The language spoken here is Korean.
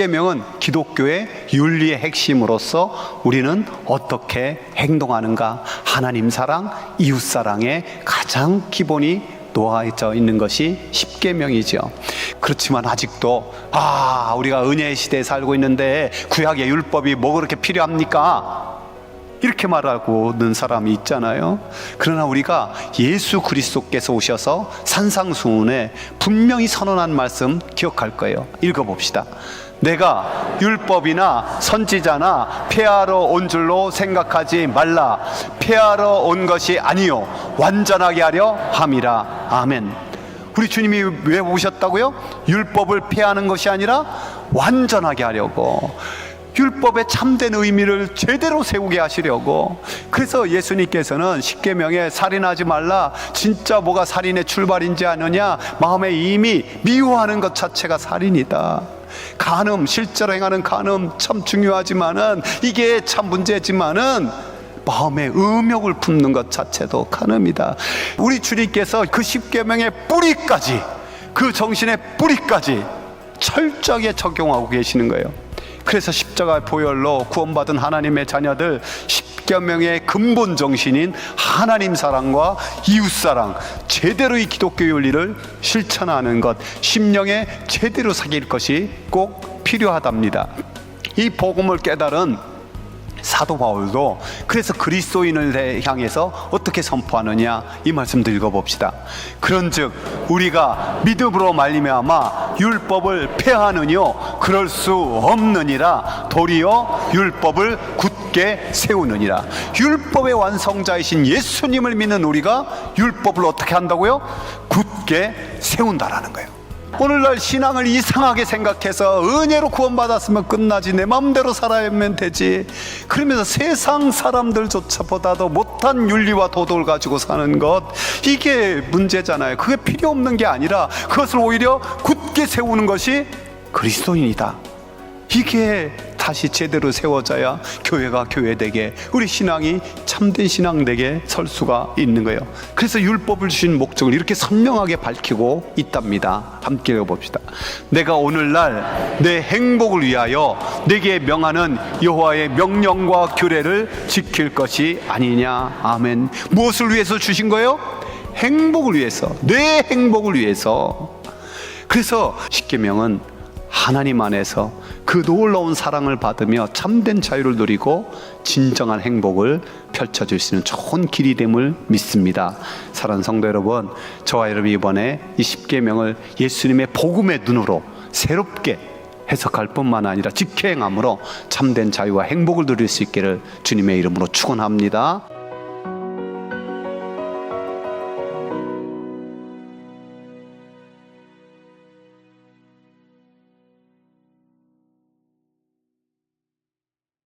십계명은 기독교의 윤리의 핵심으로서 우리는 어떻게 행동하는가 하나님 사랑, 이웃 사랑의 가장 기본이 놓아져 있는 것이 십계명이죠. 그렇지만 아직도 아 우리가 은혜의 시대에 살고 있는데 구약의 율법이 뭐 그렇게 필요합니까? 이렇게 말하고는 사람이 있잖아요. 그러나 우리가 예수 그리스도께서 오셔서 산상수훈에 분명히 선언한 말씀 기억할 거예요. 읽어봅시다. 내가 율법이나 선지자나 폐하러 온 줄로 생각하지 말라. 폐하러 온 것이 아니요 완전하게 하려 함이라. 아멘. 우리 주님이 왜 오셨다고요? 율법을 폐하는 것이 아니라 완전하게 하려고. 율법의 참된 의미를 제대로 세우게 하시려고. 그래서 예수님께서는 십계명에 살인하지 말라 진짜 뭐가 살인의 출발인지 아느냐 마음에 이미 미워하는 것 자체가 살인이다. 간음 실제로 행하는 간음 참 중요하지만은 이게 참 문제지만은 마음에 음욕을 품는 것 자체도 간음이다. 우리 주님께서 그 십계명의 뿌리까지 그 정신의 뿌리까지 철저하게 적용하고 계시는 거예요 그래서 십자가의 보혈로 구원받은 하나님의 자녀들 십계명의 근본 정신인 하나님 사랑과 이웃 사랑 제대로 이 기독교 윤리를 실천하는 것 심령에 제대로 사귈 것이 꼭 필요하답니다. 이 복음을 깨달은 사도 바울도 그래서 그리스도인을 향해서 어떻게 선포하느냐 이 말씀도 읽어봅시다. 그런즉 우리가 믿음으로 말미암아 율법을 폐하느뇨 그럴 수 없느니라 도리어 율법을 굳게 세우느니라. 율법의 완성자이신 예수님을 믿는 우리가 율법을 어떻게 한다고요? 굳게 세운다라는 거예요. 오늘날 신앙을 이상하게 생각해서 은혜로 구원받았으면 끝나지. 내 마음대로 살아야면 되지. 그러면서 세상 사람들조차보다도 못한 윤리와 도덕을 가지고 사는 것. 이게 문제잖아요. 그게 필요 없는 게 아니라 그것을 오히려 굳게 세우는 것이 그리스도인이다. 이게 다시 제대로 세워져야 교회가 교회되게 우리 신앙이 참된 신앙 되게 설 수가 있는 거예요. 그래서 율법을 주신 목적을 이렇게 선명하게 밝히고 있답니다. 함께 읽어봅시다. 내가 오늘날 내 행복을 위하여 내게 명하는 여호와의 명령과 규례를 지킬 것이 아니냐. 아멘. 무엇을 위해서 주신 거예요? 행복을 위해서. 내 행복을 위해서. 그래서 십계명은 하나님 안에서 그 놀라운 사랑을 받으며 참된 자유를 누리고 진정한 행복을 펼쳐줄 수 있는 좋은 길이 됨을 믿습니다. 사랑하는 성도 여러분, 저와 여러분 이번에 이 십계명을 예수님의 복음의 눈으로 새롭게 해석할 뿐만 아니라 직행함으로 참된 자유와 행복을 누릴 수 있기를 주님의 이름으로 축원합니다.